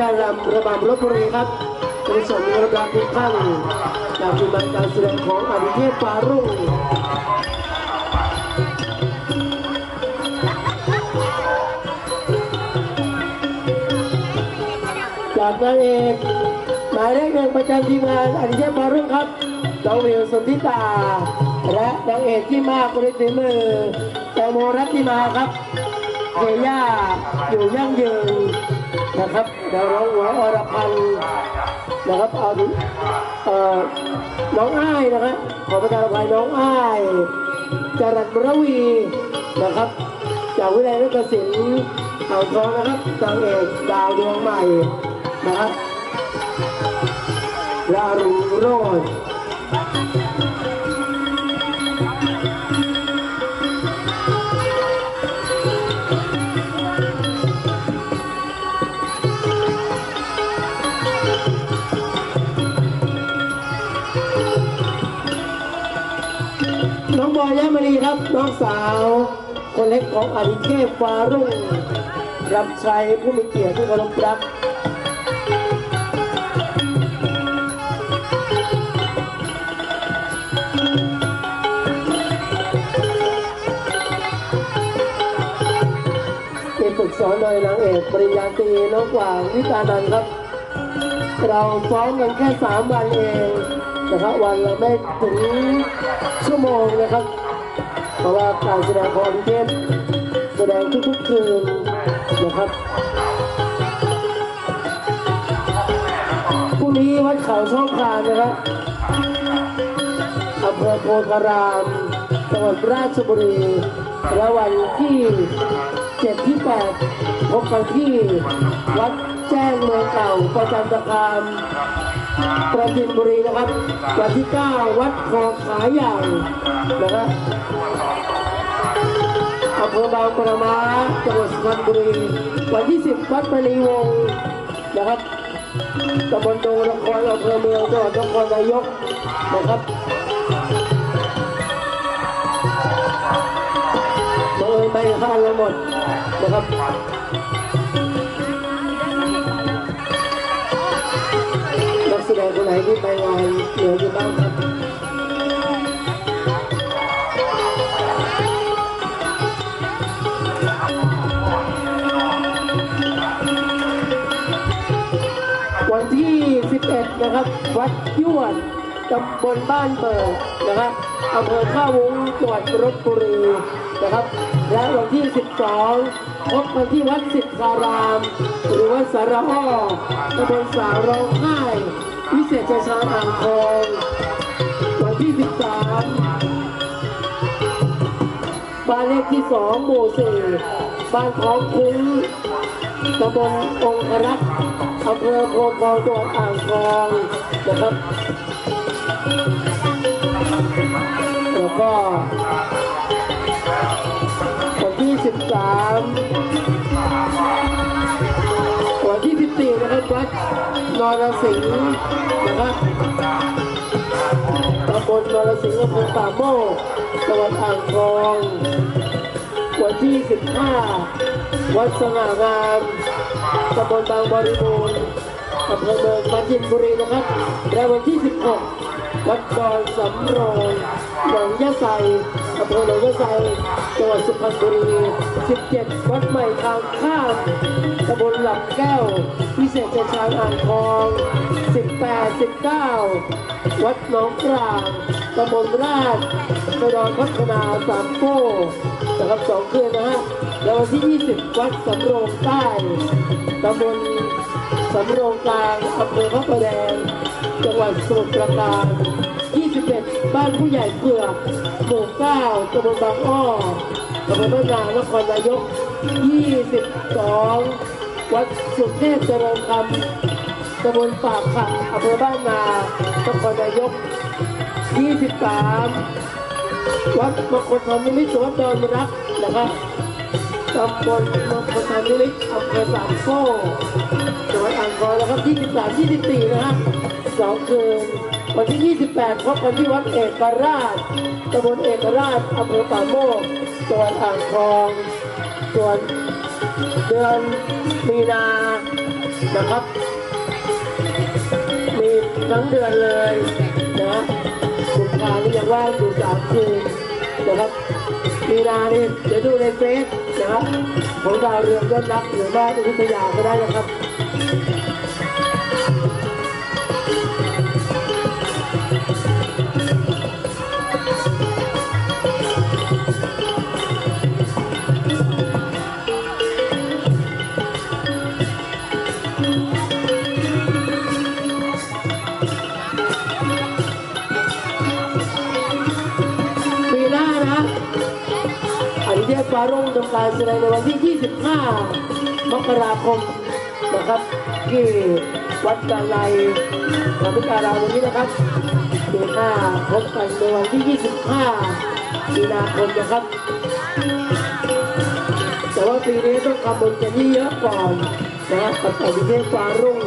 ำระบำลบบุรีครับในส่วนนี้รับรับทุกท่านจากทีมงานการแสดงของอดิเทพปารุ่งจากนางเอกหมายเลขหนึ่งประจำทีมงานอดิเทพปารุ่งครับน้องวิวสุนทิตา และนางเอกที่มากบริสุทธิ์มือแตงโมรัตติมาครับเกย่าอยู่ยั่งยืน นะครับดาวร้องหวยอรพันธ์นะครับเอาเอ่อน้องอ้ายนะครับขอประทานอภัยน้องอ้ายจรัสมรวีนะครับ จากวิทยาลัยนักศิลป์อ่าทองนะครับนางเอกดาวดวงใหม่นะครับลารุโรจน์ น้องบอยยะมณีครับน้องสาว คนเล็กของอดิเทพฟารุ่งรับใช้ผู้มีเกียรติที่เคารพรักฝึกสอนโดยนางเอกปริญญาตรีน้องกว่างวิตานันครับ เราซ้อมกันแค่สามวันเอง นะครับวันละไม่ถึงชั่วโมงนะครับเพราะว่าการแสดงของเทพแสดงทุกๆคืนนะครับพรุ่งนี้วัดเขาช่องคานนะครับอำเภอโพธารามจังหวัดราชบุรีและวันที่เจ็ดที่แปดพบกันที่วัดแจ้งเมืองเก่าประจันตคาม ประจินบุรีนะครับวันที่9วัดคอขาใหญ่นะครับอำเภอบางปะมาจังหวัดสุพรรณบุรีวันที่10วัดมณีวงนะครับตำบลดงนครอำเภอเมืองจังหวัดนครนายกนะครับบังเอิญไปข้างเราหมดนะครับ กแสดงคนไหนที่ไปงานเหลืออยู่บ้างครับวันที่ 11 นะครับ วัดยวดตำบลบ้านเปิดนะครับอำเภอท่าวุ้งจังหวัดลบบุรีนะครับ และวันที่ 12พบกันที่วัดสิทธาราม หรือว่าสารอ้อตำบลสาวร้องไห้ วิเศษชัยชาอ่างทองวันที่ 13 บ้านเลขที่ 2 หมู่4บ้านของคุ้งตำบลองครักษ์อำเภอโพธิ์ทองจังหวัดอ่างทองนะครับแล้วก็วันที่ 13 24นะครับวัดนรสิงห์นะครับตำบลนรสิงห์อำเภอป่าโมกจังหวัดอ่างทอง วันที่ 15 วัดสง่างามตำบลบางบริบูรณ์ อำเภอเมืองปราจีนบุรีนะครับและวันที่ 16 วัดดอนสำโรงหนองยะไซอำเภอหนองยะไซจังหวัดสุพรรณบุรี 17 วัดใหม่ทางข้ามตำบลหลับแก้ว พิเศษชัยชาญอ่างทอง 18 19 วัดหนองกลางตำบลราช กระดอนพัฒนาสามโก้นะครับสองคืนนะฮะแล้ววันที่ 20 วัดสำโรงใต้ตำบลสำโรงกลางอำเภอพระประแดง จังหวัดสมุทรปราการ 21 บ้านผู้ใหญ่เผือกหมู่9ตำบลบางอ้อตำบลบ้านนานครนายก 22 วัดสุเทพเจริญคำตำบลปากขัดอำเภอบ้านนานครนายก 23 วัดมงคลธรรมนิมิตวัดดอนรักนะครับตำบลมงคลธรรมนิมิตอำเภอสามโก้จังหวัดอ่างทองนะครับ23 24นะครับสองคืนวันที่ 28พบกันที่วัดเอกราชตำบลเอกราชอำเภอป่าโมกจังหวัดอ่างทองส่วนเดือนมีนานะครับ มีทั้งเดือนเลยนะ ทายนี่ยังว่างอยู่สามทีนนะครับมีนานี่เดี๋ยวดูในเฟซนะครับของดาวเรืองยอดรักหรือว่าอุทยาก็ได้นะครับ ฟารุ่งทำการแสดงในวันที่ 25 มกราคมนะครับ ที่วัดกาไลลำพิการามวันนี้นะครับปีหน้าพบกันในวันที่ 25 มีนาคมนะครับ แต่ว่าปีนี้ต้องทำบุญกันที่เยอะก่อนนะกับอดิเทพฟารุ่ง